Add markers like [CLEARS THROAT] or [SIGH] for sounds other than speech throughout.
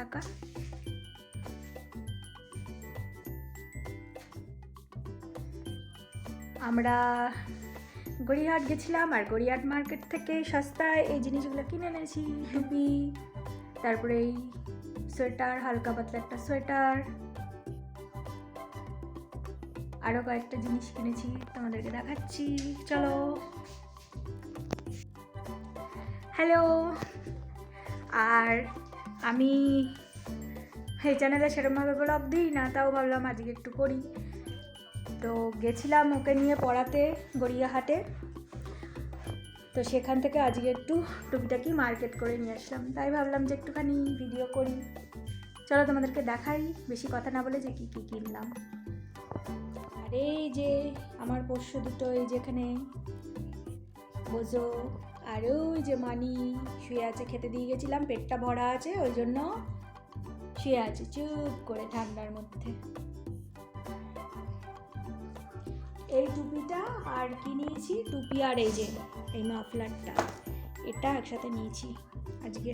টাকা। আমরা গড়িয়াহাট গেছিলাম আর গড়িয়াহাট মার্কেট থেকে সস্তায় এই জিনিসগুলো কিনে এনেছি, টুপি, তারপরে এই সোয়েটার, হালকা পাতলা একটা সোয়েটার। আরও কয়েকটা জিনিস কিনেছি, তোমাদেরকে দেখাচ্ছি। চলো। হ্যালো আর আমি এই চ্যানেলে সেরকমভাবে ব্লগ দিই না, তাও ভাবলাম আজকে একটু করি। তো গেছিলাম ওকে নিয়ে পড়াতে গড়িয়াহাটে। তো সেখান থেকে আজকে একটু টুকিটাকি মার্কেট করে নিয়ে আসলাম। তাই ভাবলাম যে একটুখানি ভিডিও করি। চলো তোমাদেরকে দেখাই, বেশি কথা না বলে যে কী কী কিনলাম। আর এই যে আমার পোষ্য দুটো, এই যেখানে বোঝো আর ওই যে মানি, শুয়ে আছে, খেতে দিয়ে গেছিলাম, পেটটা ভরা আছে, ওই জন্য শুয়ে আছে, চুপ করে ঠান্ডার মধ্যে। এই টুপিটা আর কি নিয়েছি? টুপি আর এই যে, এই মাফলারটা। এটা একসাথে নিয়েছি আজকে।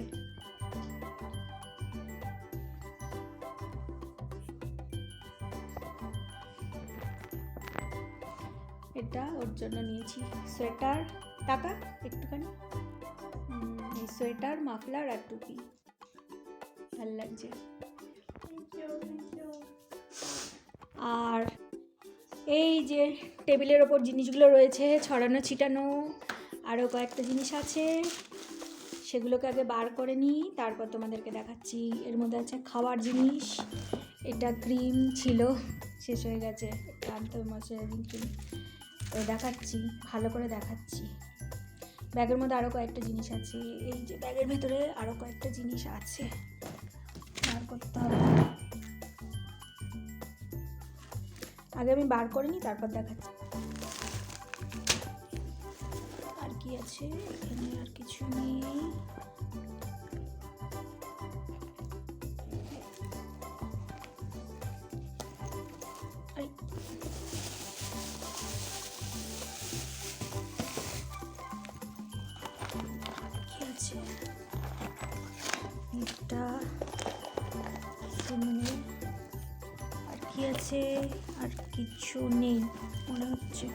এটা ওর জন্য নিয়েছি। সোয়েটার টাকা একটুখানি। সোয়েটার মাফলার আর টুপি। ভালো লাগছে। আর এই যে টেবিলের ওপর জিনিসগুলো রয়েছে ছড়ানো ছিটানো আরও কয়েকটা জিনিস আছে। সেগুলোকে আগে বার করে নিই তারপর তোমাদেরকে দেখাচ্ছি। এর মধ্যে আছে খাবার জিনিস। এটা ক্রিম ছিল শেষ হয়ে গেছে। আনতে ময়শ্চারাইজিং ক্রিম দেখাচ্ছি ভালো করে দেখাচ্ছি। ব্যাগের মধ্যে আরও কয়েকটা জিনিস আছে। এই যে ব্যাগের ভেতরে আরও কয়েকটা জিনিস আছে। বার করতে হবে। আগে আমি বার করে নিই, তারপর দেখাচ্ছি। আর কি আছে? এখানে আর কিছু নেই। আছে, আর কিছু নেই, মনে হচ্ছে।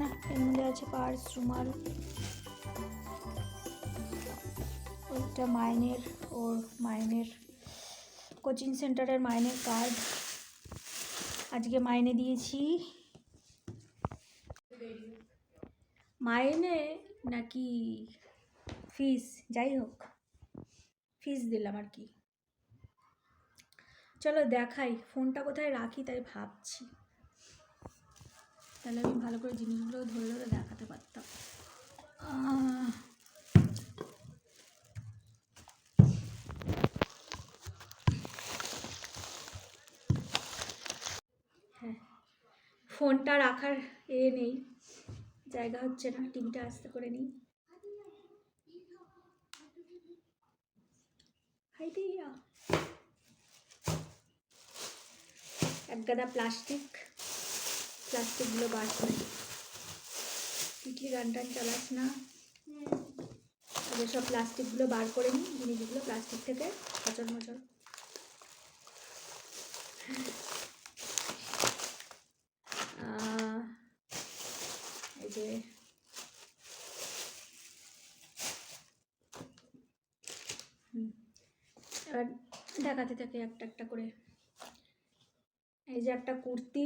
না এর মধ্যে আছে পার্স রুমাল ওইটা মাইনের, ওর মাইনের। কোচিং সেন্টারের মাইনের কার্ড। আজকে মাইনে দিয়েছি। মাইনে নাকি ফিস? যাই হোক, ফিস দিলাম আর কি। চলো দেখাই, ফোনটা কোথায় রাখি তাই ভাবছি। তাহলে আমি ভালো করে জিনিসগুলো ধরে ধরে দেখাতে পারতাম। হ্যাঁ ফোনটা রাখার এ নেই, জায়গা হচ্ছে না, টিভিটা আস্তে করে নিই। হাই দিয়া এক গাদা প্লাস্টিক প্লাস্টিকগুলো বার করে তিতলি গান টান চালাস না? আগে সব প্লাস্টিকগুলো বার করে নিই জিনিসগুলো প্লাস্টিক থেকে মচর আহ, এই যে থাকে একটা একটা করে। এই যে একটা কুর্তি।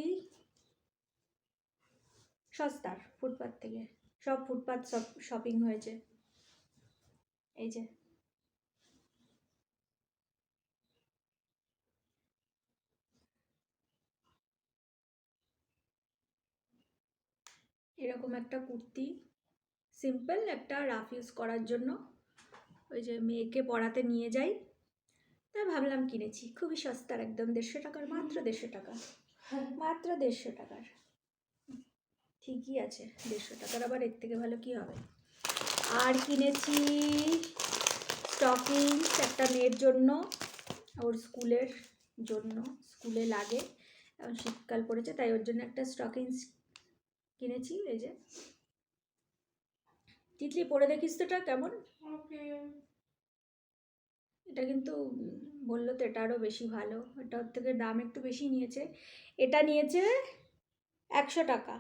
সস্তার ফুটপাথ থেকে। সব ফুটপাথ সব শপিং হয়েছে। এই যে। এরকম একটা কুর্তি। সিম্পল একটা রাফ ইউজ করার জন্য। ওই যে মেয়েকে পড়াতে নিয়ে যাই। তাই ভাবলাম কিনেছি। খুবই সস্তার একদম দেড়শো টাকার মাত্র দেড়শো টাকা। মাত্র দেড়শো টাকার। ঠিকই আছে দেড়শো টাকার আবার এর থেকে ভালো কি হবে? আর কিনেছি স্টকিংস একটা মেয়ের জন্য ওর স্কুলের জন্য স্কুলে লাগে। এখন শীতকাল পড়েছে তাই ওর জন্য একটা স্টকিংস কিনেছি এই যে। তিতলি পরে দেখিস তো কেমন? ওকে এটা কিন্তু বলল তো এটা আরও বেশি ভালো। এটা ওর থেকে দাম একটু বেশি নিয়েছে। এটা নিয়েছে একশো টাকা।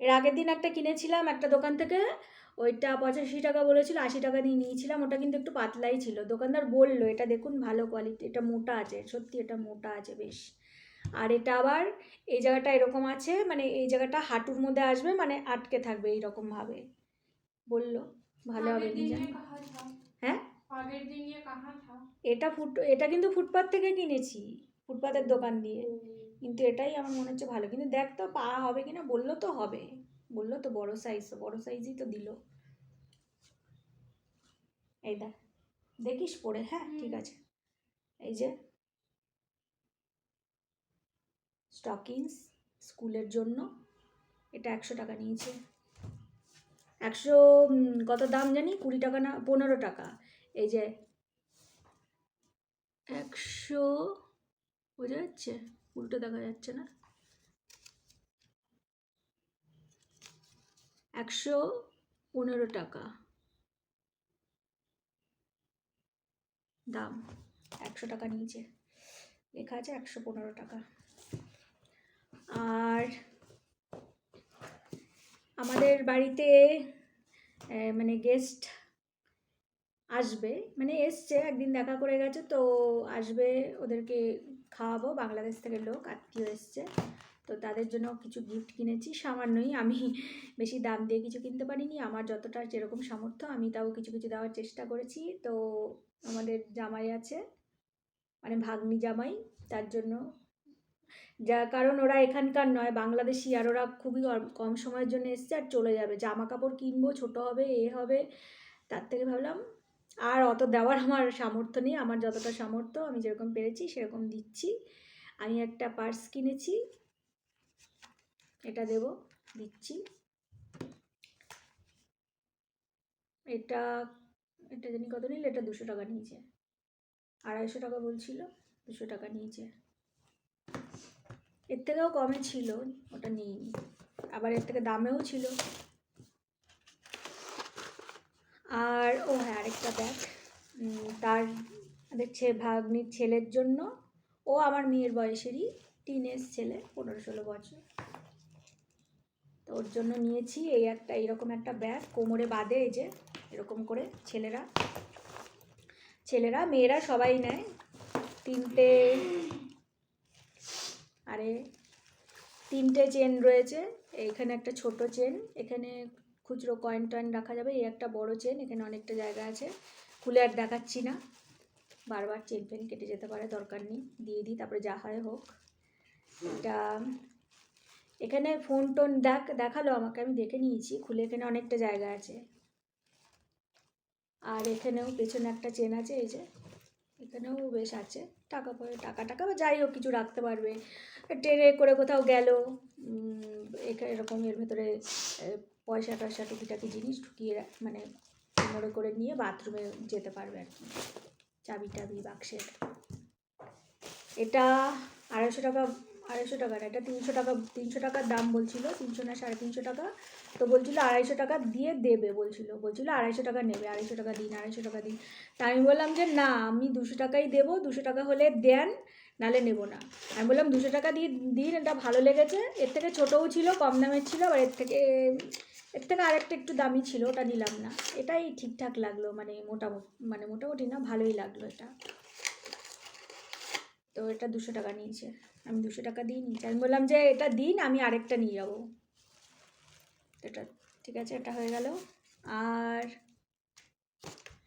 এর আগের দিন একটা কিনেছিলাম একটা দোকান থেকে ওইটা পঁচাশি টাকা বলেছিল আশি টাকা দিয়ে নিয়েছিলাম। ওটা কিন্তু একটু পাতলাই ছিল। দোকানদার বলল এটা দেখুন ভালো কোয়ালিটি এটা মোটা আছে সত্যি এটা মোটা আছে বেশ। আর এটা আবার এই জায়গাটা এরকম আছে মানে এই জায়গাটা হাঁটুর মধ্যে আসবে মানে আটকে থাকবে এইরকমভাবে। বলল ভালো হবে আগের কি दिन জানি ये कहा था হ্যাঁ আগের दिन ये कहा था এটা ফুট এটা কিন্তু ফুটপাথ থেকে কিনেছি ফুটপাথের দোকান দিয়ে কিন্তু এটাই আমার মনে হচ্ছে ভালো কিন্তু দেখ তো পা হবে কিনা বললো তো হবে বললো তো বড় সাইজ তো বড় সাইজই তো দিল এই দেখ দেখিস পরে হ্যাঁ ঠিক আছে এই যে স্টকিংস স্কুলের জন্য এটা একশো টাকা নিয়েছে একশো উম, কত দাম জানি কুড়ি টাকা না পনেরো টাকা এই যে একশো, বোঝা যাচ্ছে? উল্টো দেখা যাচ্ছে না? একশো পনেরো টাকা। দাম, একশো টাকা নিচে। লেখা আছে একশো পনেরো টাকা। আর আমাদের বাড়িতে মানে গেস্ট আসবে। মানে এসছে, একদিন দেখা করে গেছে, তো আসবে ওদেরকে খাওয়াবো। বাংলাদেশ থেকে লোক, আত্মীয় এসছে। তো তাদের জন্য কিছু গিফট কিনেছি। সামান্যই আমি বেশি দাম দিয়ে কিছু কিনতে পারিনি। আমার যতটা যেরকম সামর্থ্য, আমি তাও কিছু কিছু দেওয়ার চেষ্টা করেছি। তো আমাদের জামাই আছে মানে ভাগ্নি জামাই, তার জন্য যা, কারণ ওরা এখানকার নয়, বাংলাদেশি, আর ওরা খুবই কম সময়ের জন্য এসছে, আর চলে যাবে। জামা কাপড় কিনবো, ছোট হবে, এ হবে, তার থেকে ভাবলাম আর অত দেওয়ার আমার সামর্থ্য নেই। আমার যতটা সামর্থ্য, আমি যেরকম পেরেছি সেরকম দিচ্ছি। আমি একটা পার্স কিনেছি। এটা দেব, দিচ্ছি। এটা এটা জানি কত নিল? এটা দুশো টাকা নিয়েছে। আড়াইশো টাকা বলছিল, দুশো টাকা নিয়েছে। এর থেকেও কমে ছিল, ওটা নিইনি। আবার এর থেকে দামেও ছিল। আর, ও হ্যাঁ আরেকটা ব্যাগ তার দেখছে ভাগ্নির ছেলের জন্য ও আমার মেয়ের বয়সেরই টিনেজ ছেলে, পনেরো ষোলো বছর। তো ওর জন্য নিয়েছি এই একটা, এরকম একটা ব্যাগ, কোমরে বাঁধে এই যে, এরকম করে ছেলেরা। ছেলেরা, মেয়েরা সবাই নেয়। তিনটে, আরে, তিনটে চেন রয়েছে। এইখানে একটা ছোট চেন এখানে খুচরো কয়েন টয়েন রাখা যাবে। এই একটা বড় চেন এখানে অনেকটা জায়গা আছে। খুলে আর দেখাচ্ছি না। বারবার চেন ফেন কেটে যেতে পারে, দরকার নেই। দিয়ে দিই, তারপরে যা হয় হোক। এটা, এখানে ফোন টোন দেখ, দেখাল আমাকে, আমি দেখে নিয়েছি। খুলে এখানে অনেকটা জায়গা আছে। আর এখানেও পেছনে একটা চেন আছে, এই যে। এখানেও বেশ আছে। টাকা পয়সা টাকা টাকা বা যাই হোক, কিছু রাখতে পারবে। ট্রেনে করে কোথাও গেল এখানে এরকম এর ভেতরে পয়সা টয়সা টুকিটাকি জিনিস ঢুকিয়ে মানে মনে করে নিয়ে বাথরুমে যেতে পারবে আর কি। চাবি টাবি, বাক্সের। এটা আড়াইশো টাকা আড়াইশো টাকা না, এটা তিনশো টাকা, তিনশো টাকার দাম বলছিল, তিনশো না সাড়ে তিনশো টাকা। তো বলছিল আড়াইশো টাকা দিয়ে দেবে বলছিল বলছিল আড়াইশো টাকা নেবে, আড়াইশো টাকা দিন, আড়াইশো টাকা দিন। তা আমি বললাম যে না, আমি দুশো টাকাই দেবো, দুশো টাকা হলে দেন, নালে নেব না। আমি বললাম দুশো টাকা দিয়ে দিন, এটা ভালো লেগেছে। এর থেকে ছোটোও ছিল, কম দামের ছিল, আবার এর থেকে এর থেকে আরেকটা একটু দামি ছিল, ওটা নিলাম না। এটাই ঠিকঠাক লাগল মানে মোটামুটি মানে মোটামুটি না, ভালোই লাগল এটা। তো এটা দুশো টাকা নিয়েছে। আমি দুশো টাকা দিয়ে নিয়েছি আমি বললাম যে, এটা দিন, আমি আরেকটা নিয়ে যাব। এটা ঠিক আছে, এটা হয়ে গেল। আর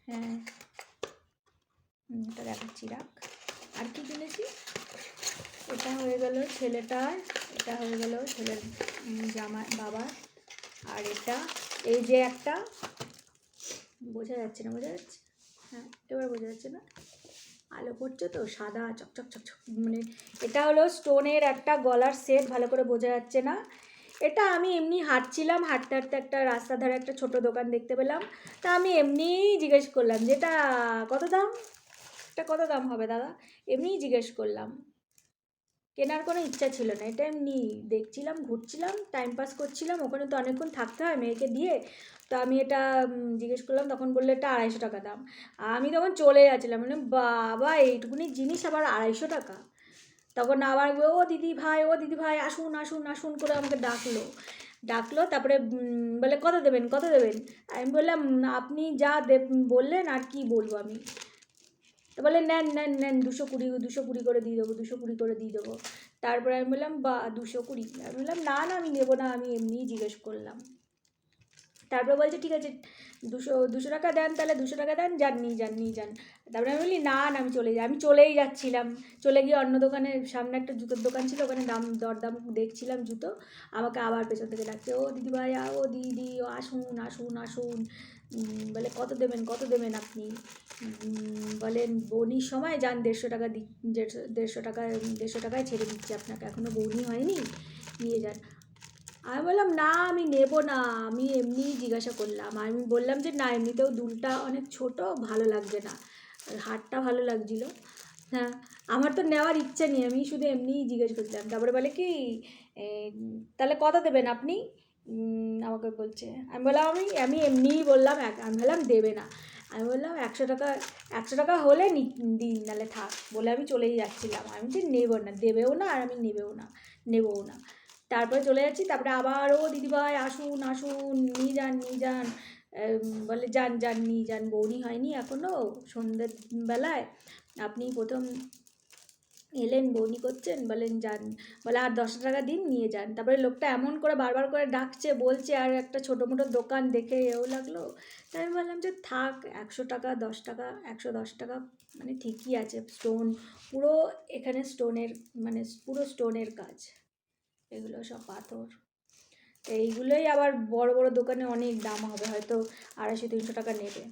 হ্যাঁ এটা দেখাচ্ছি, রাখ। আর কি কিনেছি? এটা হয়ে গেল ছেলেটার, এটা হয়ে গেল ছেলের জামা, বাবার। আর এটা, এই যে একটা, বোঝা যাচ্ছে না, বোঝা যাচ্ছে? হ্যাঁ এবার বোঝা যাচ্ছে না? আলো পড়ছে তো, সাদা চকচক চকচক মানে এটা হলো স্টোনের একটা গলার সেট ভালো করে বোঝা যাচ্ছে না। এটা আমি এমনি হাঁটছিলাম, হাঁটতে হাঁটতে একটা রাস্তার ধারে একটা ছোট দোকান দেখতে পেলাম। তা আমি এমনিই জিজ্ঞেস করলাম যেটা কত দাম? এটা কত দাম হবে, দাদা? এমনিই জিজ্ঞেস করলাম। কেনার কোনো ইচ্ছা ছিল না। এটা এমনি দেখছিলাম, ঘুরছিলাম টাইম পাস করছিলাম, ওখানে তো অনেকক্ষণ থাকতে হয় মেয়েকে দিয়ে। তো আমি এটা জিজ্ঞেস করলাম, তখন বলল এটা আড়াইশো টাকা দাম। আমি তখন চলে যাচ্ছিলাম মানে বাবা, এইটুকুনি জিনিস আবার আড়াইশো টাকা। তখন আবার ও দিদি ভাই, ও দিদি ভাই, আসুন আসুন আসুন, করে আমাকে ডাকলো। ডাকলো, তারপরে বলে কত দেবেন কত দেবেন? আমি বললাম, আপনি যা বললেন আর কি বলব আমি? তো বলে নেন নেন নেন দুশো কুড়ি দুশো কুড়ি করে দিয়ে দেবো দুশো কুড়ি করে দিয়ে দেবো। তারপরে আমি বললাম বা দুশো কুড়ি। আমি বললাম না না আমি নেব না। আমি এমনিই জিজ্ঞেস করলাম। তারপরে বলছে ঠিক আছে দুশো দুশো টাকা দেন তাহলে দুশো টাকা দেন যান নিয়ে যান নিয়ে যান। তারপরে আমি বলি না না আমি চলে যাই। আমি চলেই যাচ্ছিলাম। চলে গিয়ে অন্য দোকানের সামনে একটা জুতোর দোকান ছিল ওখানে দাম দরদাম দেখছিলাম জুতো। আমাকে আবার পেছন থেকে ডাকছে ও দিদি ভাই আ, ও দিদি ও আসুন আসুন আসুন। বলে কত দেবেন কত দেবেন আপনি? বলেন বনির সময় যান, দেড়শো টাকা দি, দেড়শো- টাকা, দেড়শো টাকায় ছেড়ে দিচ্ছি আপনাকে। এখনও বৌনি হয়নি? নিয়ে যান। আমি বললাম, না, আমি নেব না। আমি এমনিই জিজ্ঞাসা করলাম। আমি বললাম যে, না, এমনিতেও দুলটা অনেক ছোট, ভালো লাগছে না। হারটা ভালো লাগছিল। হ্যাঁ আমার তো নেওয়ার ইচ্ছা নেই। আমি শুধু এমনিই জিজ্ঞেস করছিলাম। তারপরে বলে কি তাহলে কত দেবেন আপনি? আমাকে বলছে। আমি বললাম, আমি আমি এমনিই বললাম আমি বললাম দেবে না। আমি বললাম, একশো টাকা একশো টাকা হলে দিন, নাহলে থাক। বলে আমি চলেই যাচ্ছিলাম। আমি যে নেব না, দেবেও না আর আমি নেবেও না, নেবও না। তারপরে চলে যাচ্ছি, তারপরে আবারও দিদিভাই আসুন আসুন, নিয়ে যান নিয়ে যান। বলে, যান যান, নিয়ে যান। বৌনি হয়নি এখনও সন্ধ্যের বেলায়। আপনি প্রথম এলেন বৌনি করছেন, বলেন, যান। বলে, আর দশ টাকা দিন নিয়ে যান। তারপরে লোকটা এমন করে বারবার করে ডাকছে, বলছে, আর একটা ছোটো মোটো দোকান দেখে এও লাগল? তাই আমি বললাম যে, থাক, একশো টাকা, দশ টাকা, একশো দশ টাকা মানে ঠিকই আছে স্টোন পুরো এখানে স্টোনের মানে পুরো স্টোনের কাজ। এগুলো সব পাথর। তো এইগুলোই আবার বড় বড় দোকানে অনেক দাম হবে, হয়তো আড়াইশো, তিনশো টাকা নেবে।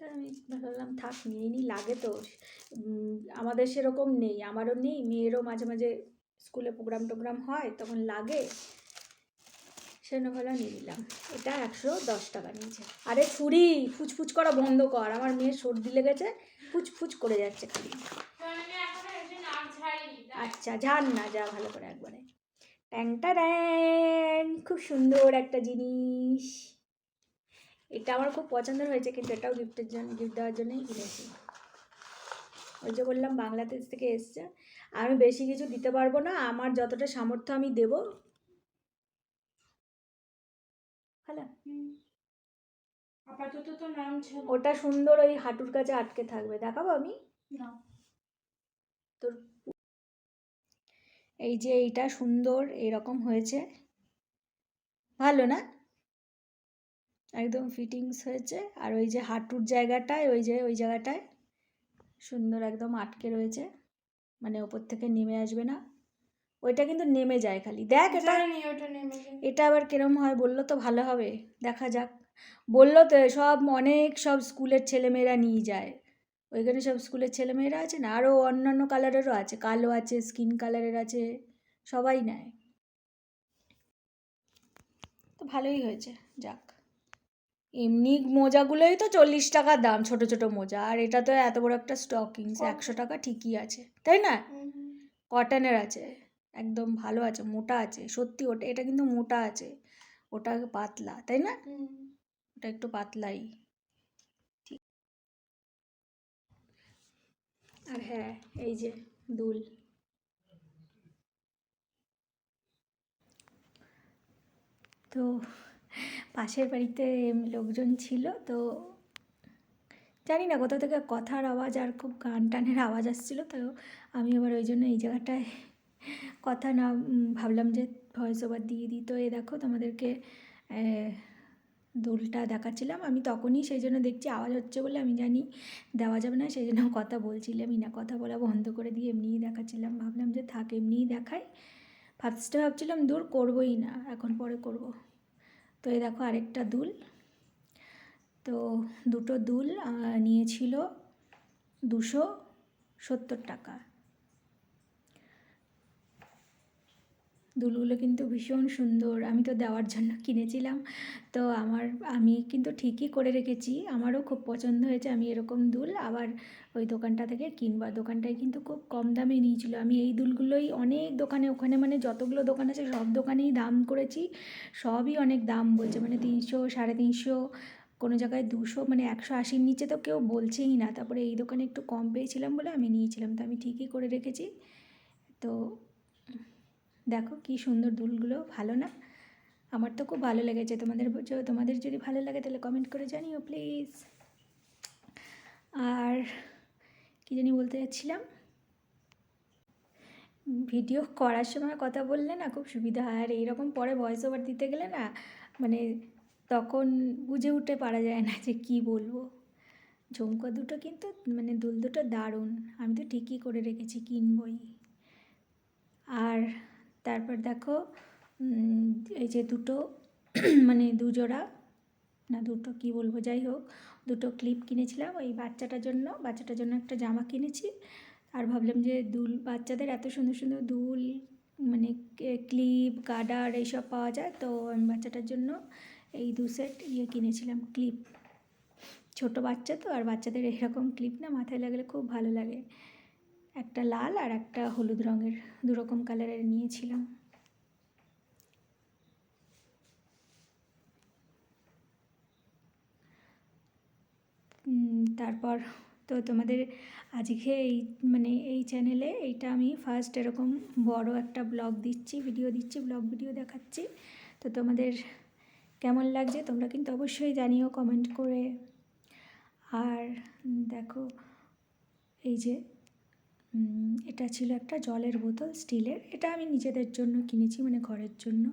তা আমি ভাবলাম, থাক, নিয়ে নিই লাগে তো। আমাদের সেরকম নেই, আমারও নেই, মেয়েরও মাঝে মাঝে স্কুলে প্রোগ্রাম টোগ্রাম হয়, তখন লাগে। সেজন্য ভাবলাম, নিয়ে নিলাম। এটা একশো দশ টাকা নিয়েছে। আরে ছুরি, ফুচফুচ করা বন্ধ কর, আমার মেয়ের সর্দি লেগেছে, ফুচফুচ করে যাচ্ছে খালি। আচ্ছা যান না, যা ভালো করে একবারে। ট্যাংটা ড্যান খুব সুন্দর একটা জিনিস। এটা আমার খুব পছন্দের হয়েছে কিন্তু এটাও গিফটের জন্য গিফট দেওয়ার জন্যই কিনেছি। ওই যে বললাম বাংলাদেশ থেকে এসছে। আমি বেশি কিছু দিতে পারব না আমার যতটা সামর্থ্য আমি দেবো। হ্যালো? আপাতত তো নাম ওটা সুন্দর ওই হাঁটুর কাছে আটকে থাকবে দেখাবো আমি? না। তোর এই যে এইটা সুন্দর এরকম হয়েছে। ভালো না? একদম ফিটিংস হয়েছে। আর ওই যে হাঁটুর জায়গাটায় ওই যে ওই জায়গাটায় সুন্দর একদম আটকে রয়েছে। মানে ওপর থেকে নেমে আসবে না। ওইটা কিন্তু নেমে যায় খালি। দেখ এটা। এটা আবার কিরম হয় বলল তো ভালো হবে। দেখা যাক। বলল তো সব অনেক সব স্কুলের ছেলেমেয়েরা নিয়ে যায়। ওইখানে সব স্কুলের ছেলেমেয়েরা আছে না? আরও অন্যান্য কালারেরও আছে। কালো আছে স্কিন কালারের আছে। সবাই নেয়। তো ভালোই হয়েছে। যাক। এমনি মোজাগুলোই তো চল্লিশ টাকা দাম ছোট ছোট মোজা। আর এটা তো এত বড় একটা স্টকিংস একশো টাকা ঠিকই আছে। তাই না। কটনের আছে একদম ভালো আছে মোটা আছে সত্যি ওটা এটা কিন্তু মোটা আছে। ওটা পাতলা তাই না? ওটা একটু পাতলাই। ঠিক। আর হ্যাঁ এই যে দুল। তো পাশের বাড়িতে লোকজন ছিল, তো জানি না কোথাও থেকে কথার আওয়াজ আর খুব গান টানের আওয়াজ আসছিল, তো আমি আবার ওই জন্য এই জায়গাটায় কথা না ভাবলাম যে ভয়েস ওভার দিয়ে দিই। তো এ দেখো তোমাদেরকে দোলটা দেখাচ্ছিলাম। আমি তখনই সেই জন্য দেখছি আওয়াজ হচ্ছে বলে আমি জানি দেওয়া যাবে না, সেই জন্য কথা বলছিলামই না। কথা বলা বন্ধ করে দিয়ে এমনিই দেখাচ্ছিলাম। ভাবলাম যে থাক, এমনিই দেখাই। ফার্স্টে ভাবছিলাম দূর করবোই না, এখন পরে করব। তো এই দেখো আরেকটা দুল। তো দুটো দুল নিয়েছিল দুশো সত্তর টাকা। দুলগুলো কিন্তু ভীষণ সুন্দর। আমি তো দেওয়ার জন্য কিনেছিলাম। তো আমার, আমি কিন্তু ঠিকই করে রেখেছি। আমারও খুব পছন্দ হয়েছে। আমি এরকম দুল আবার ওই দোকানটা থেকে কিনবো। দোকানটায় কিন্তু খুব কম দামে নিয়েছিল। আমি এই দুলগুলোই অনেক দোকানে, ওখানে মানে যতগুলো দোকান আছে সব দোকানেই দাম করেছি। সবই অনেক দাম বলছে। মানে তিনশো, সাড়ে তিনশো, কোনো জায়গায় দুশো মানে একশো আশির নিচে তো কেউ বলছেই না। তারপরে এই দোকানে একটু কম পেয়েছিলাম বলে আমি নিয়েছিলাম। তো আমি ঠিকই করে রেখেছি। তো দেখো কি সুন্দর দুলগুলো, ভালো না? আমার তো খুব ভালো লেগেছে তোমাদের তোমাদের যদি ভালো লাগে তাহলে কমেন্ট করে জানিও প্লিজ আর কী জানি বলতে যাচ্ছিলাম? ভিডিও করার সময় কথা বললে না খুব সুবিধা হয়। আর এইরকম পরে ভয়েস ওভার দিতে গেলে না মানে তখন বুঝে উঠে পারা যায় না যে কী বলব। ঝুমকো দুটো কিন্তু মানে দুল দুটো দারুণ। আমি তো ঠিকই করে রেখেছি কিনবই। আর তারপর দেখো এই যে দুটো মানে দুজোড়া, না দুটো কি বলব, যাই হোক, দুটো ক্লিপ কিনেছিলাম ওই বাচ্চাটার জন্য বাচ্চাটার জন্য একটা জামা কিনেছি। আর ভাবলাম যে দুল, বাচ্চাদের এত সুন্দর সুন্দর দুল মানে ক্লিপ গার্ডার এইসব পাওয়া যায়, তো আমি বাচ্চাটার জন্য এই দু সেট ইয়ে কিনেছিলাম ক্লিপ। ছোট বাচ্চা তো, আর বাচ্চাদের এরকম ক্লিপ না মাথায় লাগলে খুব ভালো লাগে। একটা লাল আর একটা হলুদ রঙের, দু রকম কালারের নিয়েছিলাম। তারপর তো তোমাদের আজকে এই মানে এই চ্যানেলে এইটা আমি ফার্স্ট এরকম বড় একটা ব্লগ দিচ্ছি ভিডিও দিচ্ছি ব্লগ ভিডিও দেখাচ্ছি। তো তোমাদের কেমন লাগছে তোমরা কিন্তু অবশ্যই জানিও কমেন্ট করে। আর দেখো, এই যে এটা ছিল একটা জলের বোতল, স্টিলের। এটা আমি নিজেদের জন্য কিনেছি মানে ঘরের জন্য।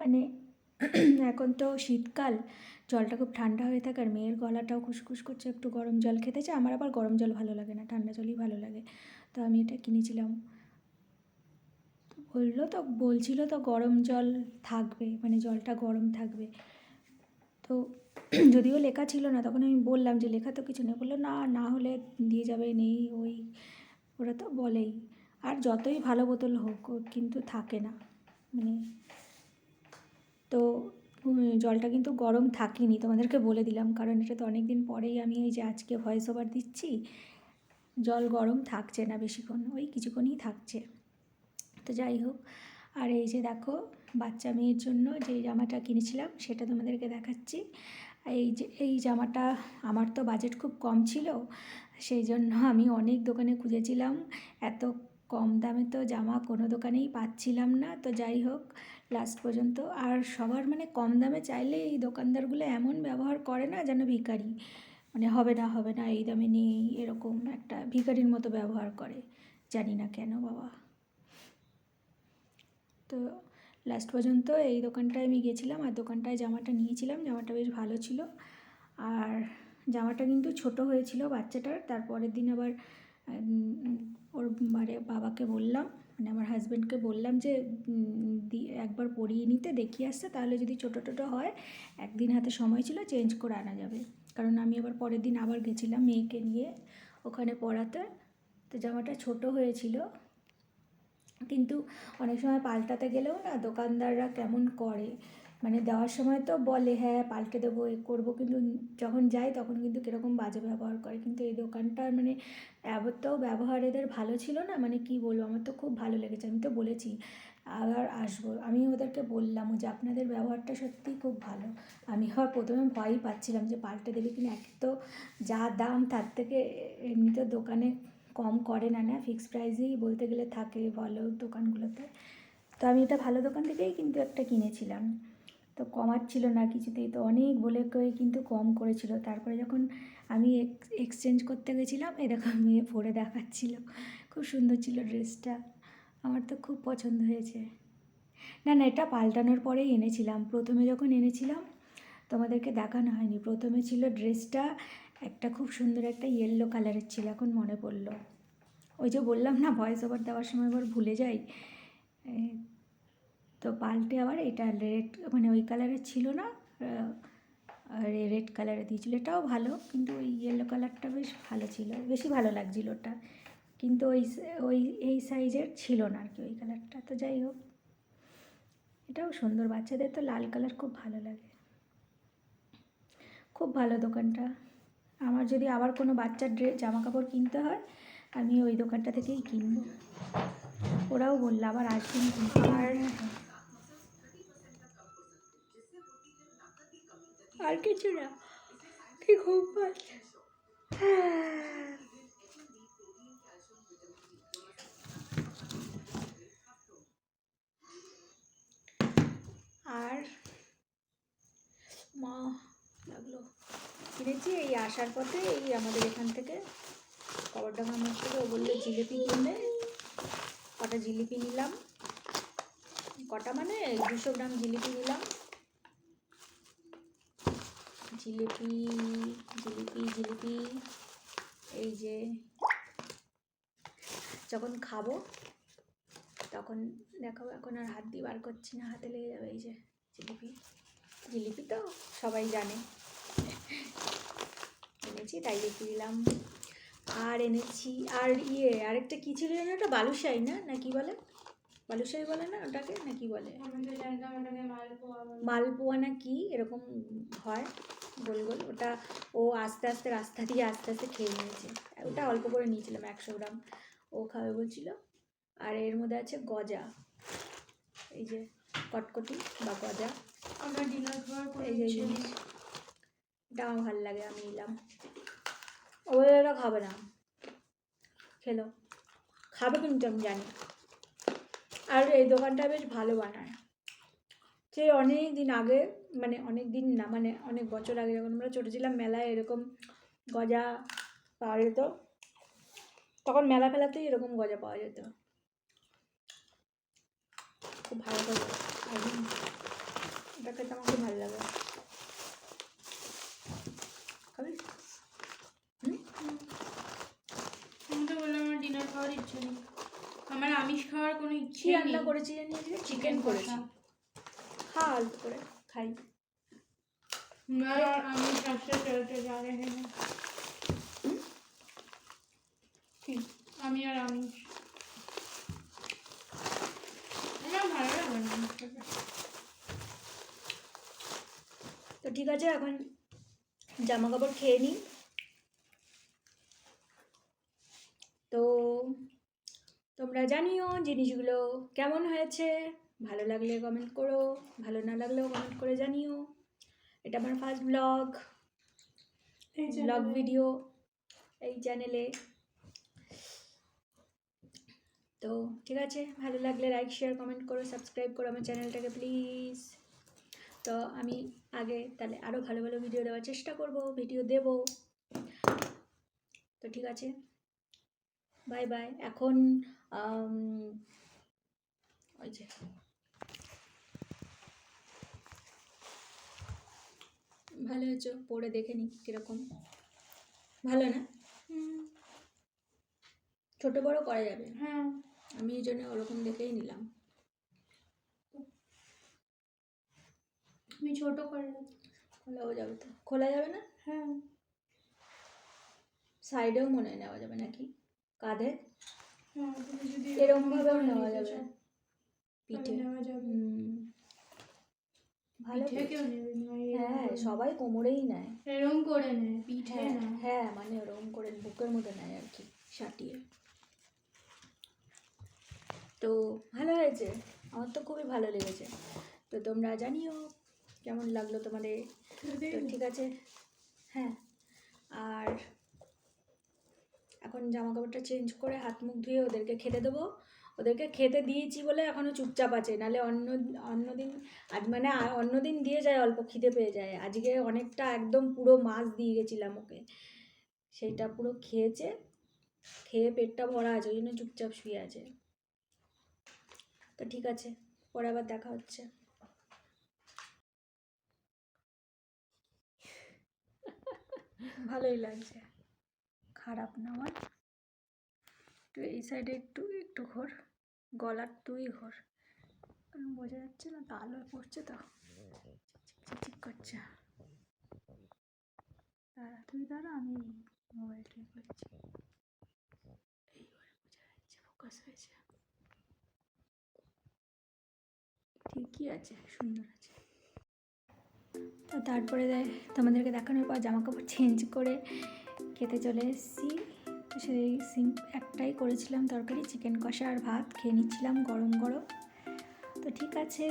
মানে [CLEARS THROAT] এখন তো শীতকাল, জলটা খুব ঠান্ডা হয়ে থাকে আর মেয়ের গলাটাও খুসখুস করছে, একটু গরম জল খেতে চায়। আমার আবার গরম জল ভালো লাগে না, ঠান্ডা জলই ভালো লাগে। তো আমি এটা কিনেছিলাম। বলল তো, বলছিল তো গরম জল থাকবে মানে জলটা গরম থাকবে। তো [CLEARS THROAT] যদিও লেখা ছিল না, তখন আমি বললাম যে, লেখা তো কিছু নেই। বলল, না না হলে দিয়ে যাবে, নেই, ওই। ওরা তো বলেই। আর যতই ভালো বোতল হোক কিন্তু থাকে না। মানে তো জলটা কিন্তু গরম থাকেনি, তোমাদেরকে বলে দিলাম। কারণ এটা তো অনেক দিন পরেই আমি এই যে আজকে ভয়েস ওভার দিচ্ছি, জল গরম থাকছে না বেশিক্ষণ, ওই কিছুক্ষণই থাকছে। তো যাই হোক, আর এই যে দেখো, বাচ্চা মেয়ের জন্য যে জামাটা কিনেছিলাম, সেটা তোমাদেরকে দেখাচ্ছি। এই যে, এই জামাটা আমার তো বাজেট খুব কম ছিল, সেই জন্য আমি অনেক দোকানে খুঁজেছিলাম। এত কম দামে তো জামা কোনো দোকানেই পাচ্ছিলাম না, তো যাই হোক লাস্ট পর্যন্ত। আর সবার মানে কম দামে চাইলে এই দোকানদারগুলো এমন ব্যবহার করে না যেন ভিখারি মানে হবে না হবে না, এই দামে নেই, এরকম একটা ভিখারির মতো ব্যবহার করে। জানি না কেন বাবা। তো লাস্ট পর্যন্ত এই দোকানটায় আমি গেছিলাম আর দোকানটায় জামাটা নিয়েছিলাম, জামাটা বেশ ভালো ছিল। আর জামাটা কিন্তু ছোট হয়েছিল বাচ্চাটার, তারপরের দিন আবার ওর মানে বাবাকে বললাম মানে আমার হাজব্যান্ডকে বললাম যে একবার পরিয়ে নিতে, দেখিয়ে আসতে, তাহলে যদি ছোটো টোটো হয়, একদিন হাতে সময় ছিল চেঞ্জ করে আনা যাবে। কারণ আমি আবার পরের দিন আবার গেছিলাম মেয়েকে নিয়ে ওখানে পড়াতে। তো জামাটা ছোট হয়েছিল কিন্তু অনেক সময় পাল্টাতে গেলেও না দোকানদাররা কেমন করে? মানে দেওয়ার সময় তো বলে হ্যাঁ পাল্টে দেবো, এ করব। কিন্তু যখন যাই তখন কিন্তু কীরকম বাজে ব্যবহার করে। কিন্তু এই দোকানটার মানে এত ব্যবহার এদের ভালো ছিল না? মানে কি বলব? আমার তো খুব ভালো লেগেছে, আমি তো বলেছি। আবার আসব। আমি ওদেরকে বললাম যে, আপনাদের ব্যবহারটা সত্যিই খুব ভালো। আমি আবার প্রথমে ভয়ই পাচ্ছিলাম যে, পাল্টে দেবে কিনা? এক তো যা দাম, তার থেকে এমনিতে দোকানে কম করে না না। ফিক্স প্রাইসেই বলতে গেলে থাকে ভালো দোকানগুলোতে। তো আমি এটা ভালো দোকান থেকেই কিন্তু একটা কিনেছিলাম। তো কমাচ্ছিল না কিছুতেই। তো অনেক বলে কয়ে কিন্তু কম করেছিল। তারপরে যখন আমি এক্সচেঞ্জ করতে গেছিলাম, এরকম মেয়ে পরে দেখাচ্ছিল। খুব সুন্দর ছিল ড্রেসটা। আমার তো খুব পছন্দ হয়েছে। না না, এটা পাল্টানোর পরেই এনেছিলাম। প্রথমে যখন এনেছিলাম, তোমাদেরকে দেখানো হয়নি। প্রথমে ছিল ড্রেসটা একটা খুব সুন্দর একটা ইয়েলো কালারের ছিল এখন মনে পড়ল। ওই যে বললাম না ভয়েস ওভার দেওয়ার সময় আবার ভুলে যাই। তো পাল্টে আবার এটা রেড মানে ওই কালারের ছিল না রেড কালারে দিয়েছিল। এটাও ভালো, কিন্তু ওই ইয়েলো কালারটা বেশ ভালো ছিল, বেশি ভালো লাগছিল ওটা। কিন্তু ওই ওই, এই সাইজের ছিল না আর কি ওই কালারটা তো যাই হোক। এটাও সুন্দর, বাচ্চাদের তো লাল কালার খুব ভালো লাগে। খুব ভালো দোকানটা। আমার যদি আবার কোনো বাচ্চার ড্রেস জামা কাপড় কিনতে হয়, আমি ওই দোকানটা থেকেই কিনবো। ওরাও বলল, আবার আসবেন আর আর কিছু না, কি ঘুম পাচ্ছে আর মা কিনেছি, এই আসার পথে এই আমাদের এখান থেকে কবরডাঙ্গার মোড় থেকে ও বলল জিলিপি কিনবে কটা জিলিপি নিলাম। কটা মানে দুশো গ্রাম জিলিপি নিলাম। জিলিপি জিলিপি জিলিপি, এই যে যখন খাব তখন দেখাবো, এখন আর হাত দিয়ে বার করছি না, হাতে লেগে যাবে এই যে জিলিপি। জিলিপি তো সবাই জানে। এনেছি তাই রেখে দিলাম। আর এনেছি আর ইয়ে আরেকটা কী ছিল যেন? ওটা বালুশাই না? না কি বলে? বালুশাই বলে না ওটাকে? না কি বলে? মালপোয়া না কি? এরকম হয় গোল গোল। ওটা ও আস্তে আস্তে রাস্তা দিয়ে আস্তে আস্তে খেয়ে নিয়েছে। ওটা অল্প করে নিয়েছিলাম একশো গ্রাম। ও খাবে বলছিল। আর এর মধ্যে আছে গজা। এই যে কটকটি বা গজা। আমরা ডিনার এই যে এটা আমার ভালো লাগে, আমি নিলাম। ওদের ওরা খাবে না। খেলো। খাবে কিন্তু, আমি জানি। আর এই দোকানটা বেশ ভালো বানায়। সেই অনেক দিন আগে মানে অনেক দিন না মানে অনেক বছর আগে যখন আমরা ছোটো ছিলাম, মেলায় এরকম গজা পাওয়া যেত। তখন মেলা ফেলাতেই এরকম গজা পাওয়া যেত। খুব ভালো আর এটা খেতে আমার খুব ভালো লাগে খাবি হুম আমি তো বললাম আমার ডিনার খাওয়ার ইচ্ছে নেই আমার আমিষ খাওয়ার কোনো কি ইচ্ছে রান্না নেই করেছি জানি আজকে চিকেন চিকেন করেছি কষা। খা অল্প করে খাই मैं और आमिर सबसे चलते जा रहे हैं কি আমি আর আমিষ আমার ভালো লাগে না আমিষ খেতে। তো ঠিক আছে এখন জামা কাপড় খেয়ে নিই তোমরা জানিও জিনিসগুলো কেমন হয়েছে? ভালো লাগলে কমেন্ট করো ভালো না লাগলেও কমেন্ট করে জানিও। এটা আমার ফার্স্ট ব্লগ এই ব্লগ ভিডিও এই চ্যানেলে তো ঠিক আছে ভালো লাগলে লাইক শেয়ার কমেন্ট করো সাবস্ক্রাইব করো আমার চ্যানেলটাকে প্লিজ তো আমি আগে তাহলে আরও ভালো ভালো ভিডিও দেওয়ার চেষ্টা করব ভিডিও দেব। তো ঠিক আছে। Bye bye. এখন ওই যে ভালো হয়েছে পরে দেখে নিই কীরকম। ভালো না? ছোট বড় করা যাবে। হ্যাঁ। আমি এই জন্য ওরকম দেখেই নিলাম। আমি ছোট করে। খোলাও যাবে তো। খোলা যাবে না? হ্যাঁ। সাইডেও মনে হয় নেওয়া যাবে নাকি? কাঁধে হ্যাঁ এরকম ভাবেও নেওয়া যাবে। পিঠে। ভালো হ্যাঁ সবাই কোমরেই নেয়। এরকম করে নেয় পিঠে হ্যাঁ হ্যাঁ মানে ওরকম করে বুকের মধ্যে নেয় আর কি সাটিয়ে। তো ভালো হয়েছে। আমার তো খুবই ভালো লেগেছে। তো তোমরা জানিও কেমন লাগল তোমাদের। তো ঠিক আছে। হ্যাঁ আর এখন জামা কাপড়টা চেঞ্জ করে হাত মুখ ধুয়ে ওদেরকে খেতে দেবো। ওদেরকে খেতে দিয়েছি বলে এখনও চুপচাপ আছে। নাহলে অন্য অন্য দিন আজ মানে অন্য দিন দিয়ে যায়, অল্প খিদে পেয়ে যায়। আজকে অনেকটা একদম পুরো মাছ দিয়ে গেছিলাম ওকে। সেইটা পুরো খেয়েছে, খেয়ে পেটটা ভরা আছে, ওই জন্য চুপচাপ শুয়ে আছে। তো ঠিক আছে, পরে আবার দেখা হচ্ছে। ভালোই লাগছে। খারাপ না আমার তো এই সাইডে একটু একটু ঘোর। গলার তুই ঘোর। কারণ বোঝা যাচ্ছে না, তো আলো পড়ছে তো। চিকচিক করছে। দাঁড়া, তুই দাঁড়া, আমি মোবাইলটা করছি এই ঘরে ফোকাস হয়েছে। ঠিকই আছে, সুন্দর আছে। তো তারপরে তোমাদেরকে দেখানোর পর জামা কাপড় চেঞ্জ করে খেতে চলে এসেছি। সেই সিম একটাই করেছিলাম তরকারি, চিকেন কষা আর ভাত। খেয়ে নিচ্ছিলাম গরম গরম। তো ঠিক আছে,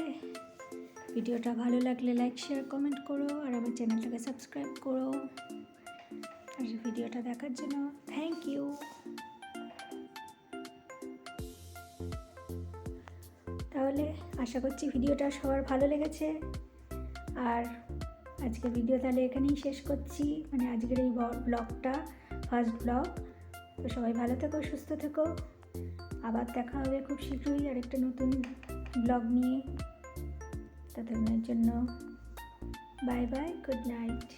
ভিডিওটা ভালো লাগলে লাইক শেয়ার কমেন্ট করো আর আমার চ্যানেলটাকে সাবস্ক্রাইব করো। আর ভিডিওটা দেখার জন্য থ্যাংক ইউ তাহলে আশা করছি ভিডিওটা সবার ভালো লেগেছে। আর আজকের ভিডিও তাহলে এখানেই শেষ করছি। মানে আজকের এই ব্লগটা ফার্স্ট ব্লগ তো সবাই ভালো থেকো, সুস্থ থেকো। আবার দেখা হবে খুব শীঘ্রই আরেকটা নতুন ব্লগ নিয়ে। ততক্ষণের জন্য বাই বাই গুড নাইট